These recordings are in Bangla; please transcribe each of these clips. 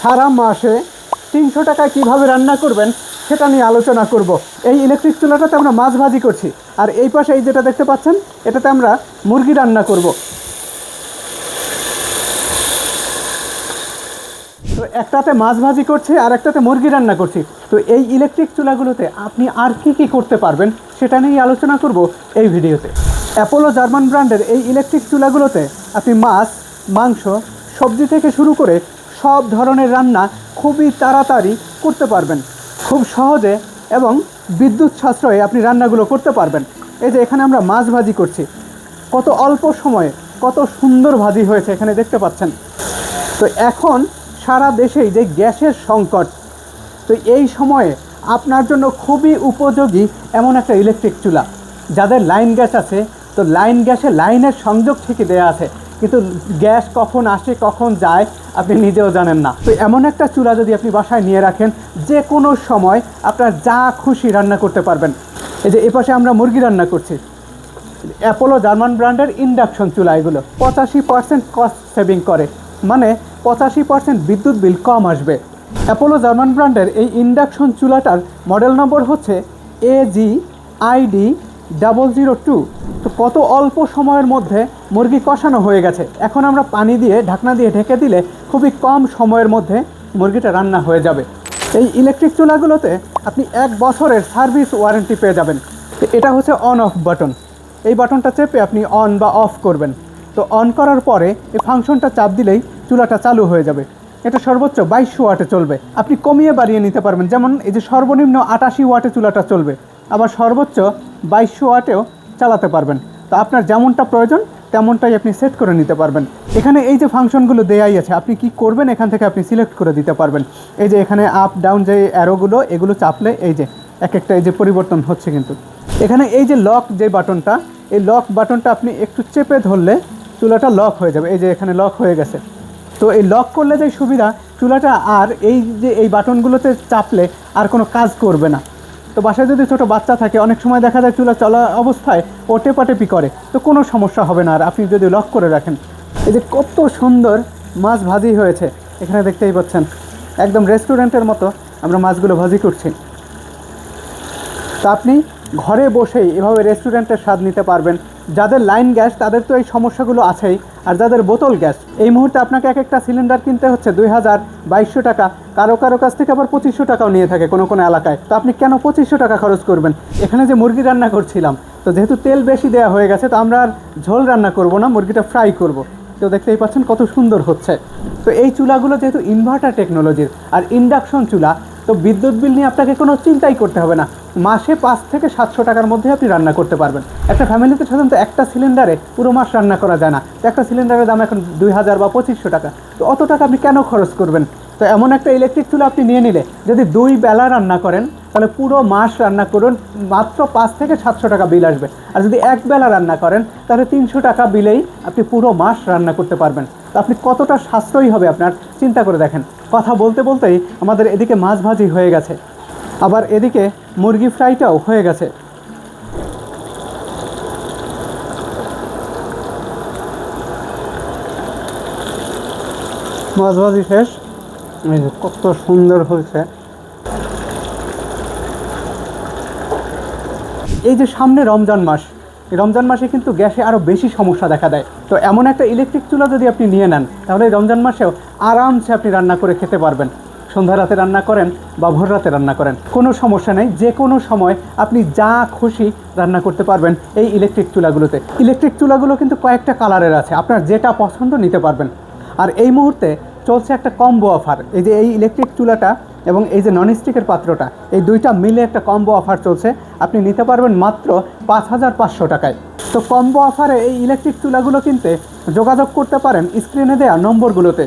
সারা মাসে তিনশো টাকায় কীভাবে রান্না করবেন সেটা নিয়ে আলোচনা করব। এই ইলেকট্রিক চুলাটাতে আমরা মাছ ভাজি করছি। আর এই পাশে এই যেটা দেখতে পাচ্ছেন, এটাতে আমরা মুরগি রান্না করব। তো একটাতে মাছ ভাজি করছি, আর একটাতে মুরগি রান্না করছি। তো এই ইলেকট্রিক চুলাগুলোতে আপনি আর কি কি করতে পারবেন সেটা নিয়ে আলোচনা করব এই ভিডিওতে। অ্যাপোলো জার্মান ব্র্যান্ডের এই ইলেকট্রিক চুলাগুলোতে আপনি মাছ, মাংস, সবজি থেকে শুরু করে সব ধরনের রান্না খুবই তাড়াতাড়ি করতে পারবেন। খুব সহজে এবং বিদ্যুৎ সাশ্রয়ে আপনি রান্নাগুলো করতে পারবেন। এই যে এখানে আমরা মাছ ভাজি করছি। কত অল্প সময়ে কত সুন্দর ভাজি হয়েছে এখানে দেখতে পাচ্ছেন। তো এখন সারা দেশেই যে গ্যাসের সংকট, তো এই সময়ে আপনার জন্য খুবই উপযোগী এমন একটা ইলেকট্রিক চুলা। যাদের লাইন গ্যাস আছে, তো লাইন গ্যাসে লাইনের সংযোগ ঠিকই দেওয়া আছে। কিন্তু গ্যাস কখন আসে, কখন যায়, আপনি নিজেও জানেন না। তো এমন একটা চুলা যদি আপনি বাসায় নিয়ে রাখেন, যে কোনো সময় আপনার যা খুশি রান্না করতে পারবেন। এই যে এপাশে আমরা মুরগি রান্না করছি। অ্যাপোলো জার্মান ব্র্যান্ডের ইন্ডাকশন চুলা এগুলো। পঁচাশি পার্সেন্ট কস্ট সেভিং করে। মানে পঁচাশি পার্সেন্ট বিদ্যুৎ বিল কম আসবে। অ্যাপোলো জার্মান ব্র্যান্ডের এই ইন্ডাকশন চুলাটার মডেল নম্বর হচ্ছে A G ID double zero two তো কত অল্প সময়ের মধ্যে মুরগি কষানো হয়ে গেছে। এখন আমরা পানি দিয়ে, ঢাকনা দিয়ে ঢেকে দিলে খুবই কম সময়ের মধ্যে মুরগিটা রান্না হয়ে যাবে। এই ইলেকট্রিক চুলাগুলোতে আপনি এক বছরের সার্ভিস ওয়ারেন্টি পেয়ে যাবেন। এটা হচ্ছে অন অফ বাটন এই বাটনটা চেপে আপনি অন বা অফ করবেন। তো অন করার পরে এই ফাংশনটা চাপ দিলেই চুলাটা চালু হয়ে যাবে। এটা সর্বোচ্চ বাইশশো ওয়াটে চলবে। আপনি কমিয়ে বাড়িয়ে নিতে পারবেন। যেমন এই যে সর্বনিম্ন আটাশি ওয়াটে চুলাটা চলবে। আবার সর্বোচ্চ বাইশশো ওয়াটেও চালাতে পারবেন। তো আপনার যেমনটা প্রয়োজন, তেমনটাই আপনি সেট করে নিতে পারবেন। এখানে এই যে ফাংশনগুলো দেয়াই আছে, আপনি কি করবেন? এখান থেকে আপনি সিলেক্ট করে দিতে পারবেন। এই যে এখানে আপ ডাউন যে অ্যারোগুলো এগুলো চাপলে এই যে এক একটা এই যে পরিবর্তন হচ্ছে কিন্তু। এখানে এই যে লক যে বাটনটা, এই লক বাটনটা আপনি একটু চেপে ধরলে চুলাটা লক হয়ে যাবে। এই যে এখানে লক হয়ে গেছে। তো এই লক করলে যে সুবিধা, চুলাটা আর এই যে এই বাটনগুলোতে চাপলে আর কোনো কাজ করবে না। তো বাসায় যদি ছোটো বাচ্চা থাকে, অনেক সময় দেখা যায় চুলা চলা অবস্থায় ও টেপাটেপি করে। তো কোনো সমস্যা হবে না আর আপনি যদি লক করে রাখেন। এই যে কত সুন্দর মাছ ভাজি হয়েছে। এখানে দেখতেই পাচ্ছেন, একদম রেস্টুরেন্টের মতো আমরা মাছগুলো ভাজি করছি। তা আপনি ঘরে বসেই এভাবে রেস্টুরেন্টের স্বাদ নিতে পারবেন। যাদের লাইন গ্যাস তাদের তো এই সমস্যাগুলো আছেই। আর যাদের বোতল গ্যাস এই মুহূর্তে আপনাকে এক একটা সিলিন্ডার কিনতে হচ্ছে দুই হাজার বাইশশো টাকা। কারও কারও কাছ থেকে আবার পঁচিশশো টাকাও নিয়ে থাকে কোনো কোনো এলাকায়। তো আপনি কেন পঁচিশশো টাকা খরচ করবেন? এখানে যে মুরগি রান্না করছিলাম, তো যেহেতু তেল বেশি দেওয়া হয়ে গেছে, তো আমরা আর ঝোল রান্না করব না, মুরগিটা ফ্রাই করব। তো দেখতেই পাচ্ছেন কত সুন্দর হচ্ছে। তো এই চুলাগুলো যেহেতু ইনভার্টার টেকনোলজির আর ইন্ডাকশন চুলা, তো বিদ্যুৎ বিল নিয়ে আপনাকে কোনো চিন্তাই করতে হবে না। মাসে পাঁচ থেকে সাতশো টাকার মধ্যে আপনি রান্না করতে পারবেন। একটা ফ্যামিলিতে সাধারণত একটা সিলিন্ডারে পুরো মাস রান্না করা যায় না। তো একটা সিলিন্ডারের দাম এখন দুই হাজার বা পঁচিশশো টাকা। তো অত টাকা আপনি কেন খরচ করবেন? তো এমন একটা ইলেকট্রিক চুলা আপনি নিয়ে নিলে, যদি দুই বেলা রান্না করেন, তাহলে পুরো মাস রান্না করুন, মাত্র পাঁচ থেকে সাতশো টাকা বিল আসবে। আর যদি এক বেলা রান্না করেন, তাহলে তিনশো টাকা বিলেই আপনি পুরো মাস রান্না করতে পারবেন। তো আপনি কতটা সাশ্রয়ী হবে আপনার, চিন্তা করে দেখেন। কথা বলতে বলতেই আমাদের এদিকে মাছ ভাজি হয়ে গেছে। আবার এদিকে মুরগি ফ্রাইটাও হয়ে গেছে। মাছ শেষ। কত সুন্দর হয়েছে। এই যে সামনে রমজান মাস রমজান মাসে কিন্তু গ্যাসে আরও বেশি সমস্যা দেখা দেয়। তো এমন একটা ইলেকট্রিক চুলা যদি আপনি নিয়ে নেন, তাহলে রমজান মাসেও আরামসে আপনি রান্না করে খেতে পারবেন। সন্ধ্যা রাতে রান্না করেন বা ভোর রাতে রান্না করেন। কোনো সমস্যা নেই, যে কোনো সময় আপনি যা খুশি রান্না করতে পারবেন এই ইলেকট্রিক চুলাগুলোতে। ইলেকট্রিক চুলাগুলো কিন্তু কয়েকটা কালারের আছে, আপনার যেটা পছন্দ নিতে পারবেন। আর এই মুহূর্তে চলছে একটা কম্বো অফার এই যে এই ইলেকট্রিক চুলাটা এবং এই যে ননস্টিকের পাত্রটা, এই দুইটা মিলে একটা কম্বো অফার চলছে। আপনি নিতে পারবেন মাত্র পাঁচ হাজার পাঁচশো টাকায়। তো কম্বো অফারে এই ইলেকট্রিক চুলাগুলো কিনতে যোগাযোগ করতে পারেন স্ক্রিনে দেওয়া নম্বরগুলোতে।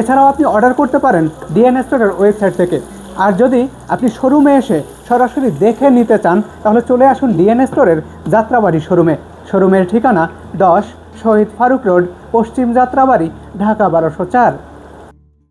এছাড়াও আপনি অর্ডার করতে পারেন ডিএন স্টোরের ওয়েবসাইট থেকে। আর যদি আপনি শোরুমে এসে সরাসরি দেখে নিতে চান, তাহলে চলে আসুন ডিএন স্টোরের যাত্রাবাড়ি শোরুমে শোরুমের ঠিকানা দশ শহীদ ফারুক রোড, পশ্চিম যাত্রাবাড়ি, ঢাকা বারোশো চার।